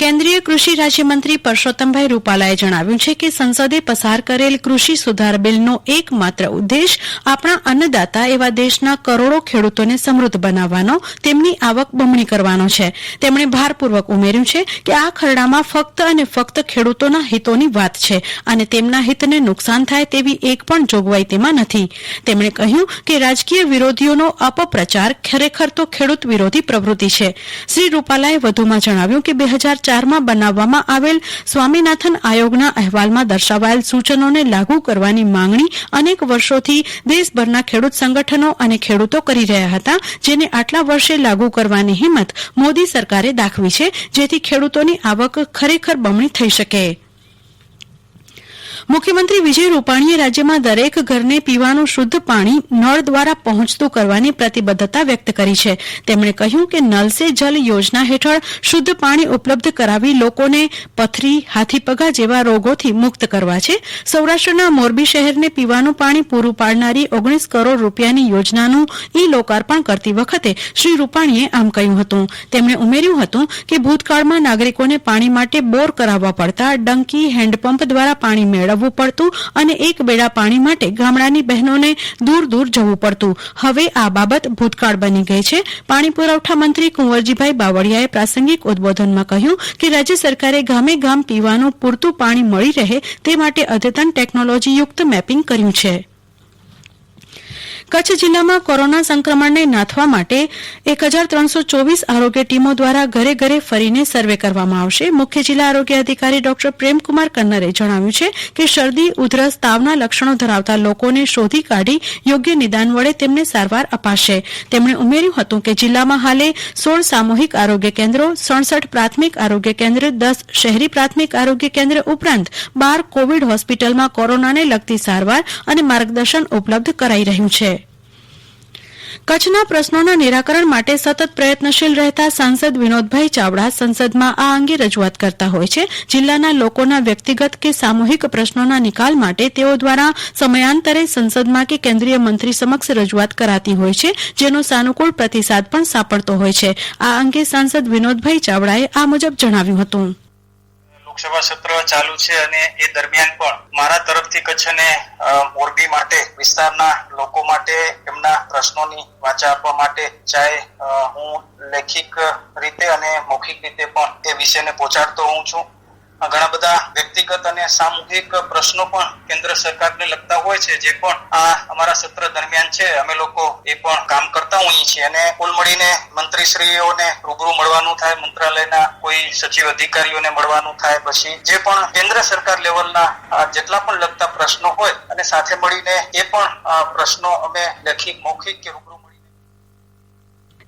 કેન્દ્રીય કૃષિ રાજ્યમંત્રી પરસોત્તમભાઈ રૂપાલાએ જણાવ્યું છે કે સંસદે પસાર કરેલ કૃષિ સુધાર બિલનો એકમાત્ર ઉદ્દેશ આપણા અન્નદાતા એવા દેશના કરોડો ખેડૂતોને સમૃદ્ધ બનાવવાનો, તેમની આવક બમણી કરવાનો છે. તેમણે ભારપૂર્વક ઉમેર્યું છે કે આ ખરડામાં ફક્ત અને ફક્ત ખેડૂતોના હિતોની વાત છે અને તેમના હિતને નુકસાન થાય તેવી એક પણ જોગવાઈ તેમાં નથી. તેમણે કહ્યું કે રાજકીય વિરોધીઓનો અપપ્રચાર ખરેખર તો ખેડૂત વિરોધી પ્રવૃત્તિ છે. શ્રી રૂપાલાએ વધુમાં જણાવ્યું કે બે હજાર ચારમાં બનાવવામાં આવેલ સ્વામીનાથન આયોગના અહેવાલમાં દર્શાવાયેલ સૂચનોને લાગુ કરવાની માંગણી અનેક વર્ષોથી દેશભરના ખેડૂત સંગઠનો અને ખેડૂતો કરી રહ્યા હતા, જેને આટલા વર્ષે લાગુ કરવાની હિંમત મોદી સરકારે દાખવી છે, જેથી ખેડૂતોની આવક ખરેખર બમણી થઈ શકે. મુખ્યમંત્રી વિજય રૂપાણીએ રાજ્યમાં દરેક ઘરને પીવાનું શુદ્ધ પાણી નળ દ્વારા પહોંચતું કરવાની પ્રતિબદ્ધતા વ્યક્ત કરી છે. તેમણે કહ્યું કે નલ સે જલ યોજના હેઠળ શુદ્ધ પાણી ઉપલબ્ધ કરાવી લોકોને પથરી, હાથીપગા જેવા રોગોથી મુક્ત કરવા છે. સૌરાષ્ટ્રના મોરબી શહેરને પીવાનું પાણી પૂરું પાડનારી ઓગણીસ કરોડ રૂપિયાની યોજનાનું ઈ લોકાર્પણ કરતી વખતે શ્રી રૂપાણીએ આમ કહ્યું હતું. તેમણે ઉમેર્યું હતું કે ભૂતકાળમાં નાગરિકોને પાણી માટે બોર કરાવવા પડતા ડંકી, હેન્ડપંપ દ્વારા પાણી મેળવવું પડતું અને એક બેડા પાણી માટે ગામડાની બહેનોને દૂર દૂર જવું પડતું. હવે આ બાબત ભૂતકાળ બની ગઈ છે. પાણી પુરવઠા મંત્રી કુંવરજીભાઈ બાવળીયાએ પ્રાસંગિક ઉદબોધનમાં કહ્યું કે રાજ્ય સરકારે ગામે ગામ પીવાનું પૂરતું પાણી મળી રહે તે માટે અદ્યતન ટેકનોલોજીયુક્ત મેપિંગ કર્યું છે. કચ્છ જિલ્લામાં કોરોના સંક્રમણને નાથવા માટે એક હજાર ત્રણસો ચોવીસ આરોગ્ય ટીમો દ્વારા ઘરે ઘરે ફરીને સર્વે કરવામાં આવશે. મુખ્ય જિલ્લા આરોગ્ય અધિકારી ડોક્ટર પ્રેમકુમાર કન્નરે જણાવ્યું છે કે શરદી, ઉધરસ, તાવના લક્ષણો ધરાવતા લોકોને શોધી કાઢી યોગ્ય નિદાન વડે તેમને સારવાર અપાશે. તેમણે ઉમેર્યું હતું કે જિલ્લામાં હાલે સોળ સામૂહિક આરોગ્ય કેન્દ્રો, સડસઠ પ્રાથમિક આરોગ્ય કેન્દ્ર, દસ શહેરી પ્રાથમિક આરોગ્ય કેન્દ્ર ઉપરાંત બાર કોવિડ હોસ્પિટલમાં કોરોનાને લગતી સારવાર અને માર્ગદર્શન ઉપલબ્ધ કરાઈ રહ્યું છે. કચ્છના પ્રશ્નોના નિરાકરણ માટે સતત પ્રયત્નશીલ રહેતા સાંસદ વિનોદભાઈ ચાવડા સંસદમાં આ અંગે રજૂઆત કરતા હોય છે. જિલ્લાના લોકોના વ્યક્તિગત કે સામૂહિક પ્રશ્નોના નિકાલ માટે તેઓ દ્વારા સમયાંતરે સંસદમાં કે કેન્દ્રીય મંત્રી સમક્ષ રજૂઆત કરાતી હોય છે, જેનો સાનુકૂળ પ્રતિસાદ પણ સાંપડતો હોય છે. આ અંગે સાંસદ વિનોદભાઈ ચાવડાએ આ મુજબ જણાવ્યું હતું. લોકસભા સત્ર ચાલુ છે અને એ દરમિયાન પણ મારા તરફથી કચ્છને મોરબી માટે વિસ્તારના લોકો માટે એમના પ્રશ્નોની વાચા આપવા માટે ચાહે હું લેખિક રીતે અને મૌખિક રીતે પણ એ વિષયને પહોંચાડતો હોઉં છું. ઘણા બધા વ્યક્તિગત અને સામૂહિક પ્રશ્નો પણ કેન્દ્ર સરકારને લગતા હોય છે, જે પણ આ અમારા સત્ર દરમિયાન છે. અમે લોકો એ પણ કામ કરતા હોઈએ છીએ અને કુલ મળીને મંત્રીશ્રીઓને રૂબરૂ મળવાનું થાય, મંત્રાલયના કોઈ સચિવ અધિકારીઓને મળવાનું થાય પછી જે પણ કેન્દ્ર સરકાર લેવલના જેટલા પણ લગતા પ્રશ્નો હોય અને સાથે મળીને એ પણ પ્રશ્નો અમે લેખિત મૌખિક કે રૂબરૂ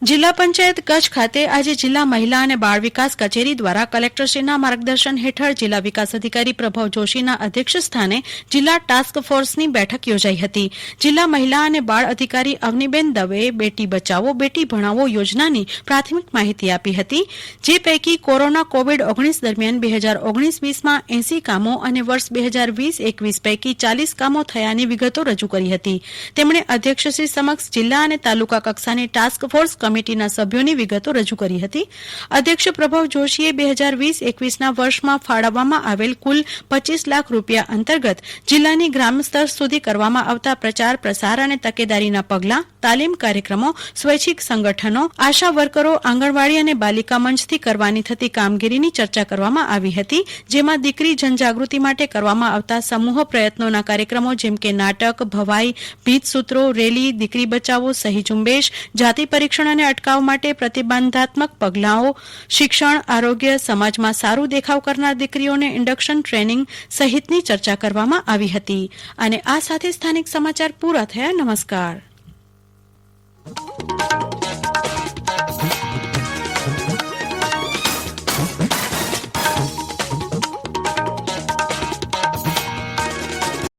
જિલ્લા પંચાયત કચ્છ ખાતે આજે જિલ્લા મહિલા અને બાળ વિકાસ કચેરી દ્વારા કલેક્ટરશ્રીના માર્ગદર્શન હેઠળ જિલ્લા વિકાસ અધિકારી પ્રભવ જોશીના અધ્યક્ષ સ્થાને જિલ્લા ટાસ્ક ફોર્સની બેઠક યોજાઈ હતી. જિલ્લા મહિલા અને બાળ અધિકારી અવનીબેન દવેએ બેટી બચાવો, બેટી ભણાવો યોજનાની પ્રાથમિક માહિતી આપી હતી, જે પૈકી કોરોના કોવિડ ઓગણીસ દરમિયાન બે હજાર ઓગણીસ વીસમાં એસી કામો અને વર્ષ બે હજાર વીસ એકવીસ પૈકી ચાલીસ કામો થયાની વિગતો રજૂ કરી હતી. તેમણે અધ્યક્ષશ્રી સમક્ષ જિલ્લા અને તાલુકા કક્ષાની ટાસ્ક ફોર્સ કમિટીના સભ્યોની વિગતો રજૂ કરી હતી. અધ્યક્ષ પ્રભવ જોશીએ બે હજાર વીસ એકવીસના વર્ષમાં ફાળવવામાં આવેલ કુલ પચીસ લાખ રૂપિયા અંતર્ગત જિલ્લાની ગ્રામ સ્તર સુધી કરવામાં આવતા પ્રચાર, પ્રસાર અને તકેદારીના પગલાં, તાલીમ કાર્યક્રમો, સ્વૈચ્છિક સંગઠનો, આશા વર્કરો, આંગણવાડી અને બાલિકા મંચથી કરવાની થતી કામગીરીની ચર્ચા કરવામાં આવી હતી, જેમાં દીકરી જનજાગૃતિ માટે કરવામાં આવતા સમૂહ પ્રયત્નોના કાર્યક્રમો જેમ કે નાટક, ભવાઈ ભીત સૂત્રો રેલી, દીકરી બચાવો, સહી ઝુંબેશ, જાતિ પરીક્ષણ અને અટકાવ માટે પ્રતિબંધાત્મક પગલાઓ, શિક્ષણ, આરોગ્ય, સમાજમાં સારું દેખાવ કરનાર દીકરીઓને ઇન્ડક્શન ટ્રેનિંગ સહિતની ચર્ચા કરવામાં આવી હતી. અને આ સાથે સ્થાનિક સમાચાર પૂરા થયા. નમસ્કાર.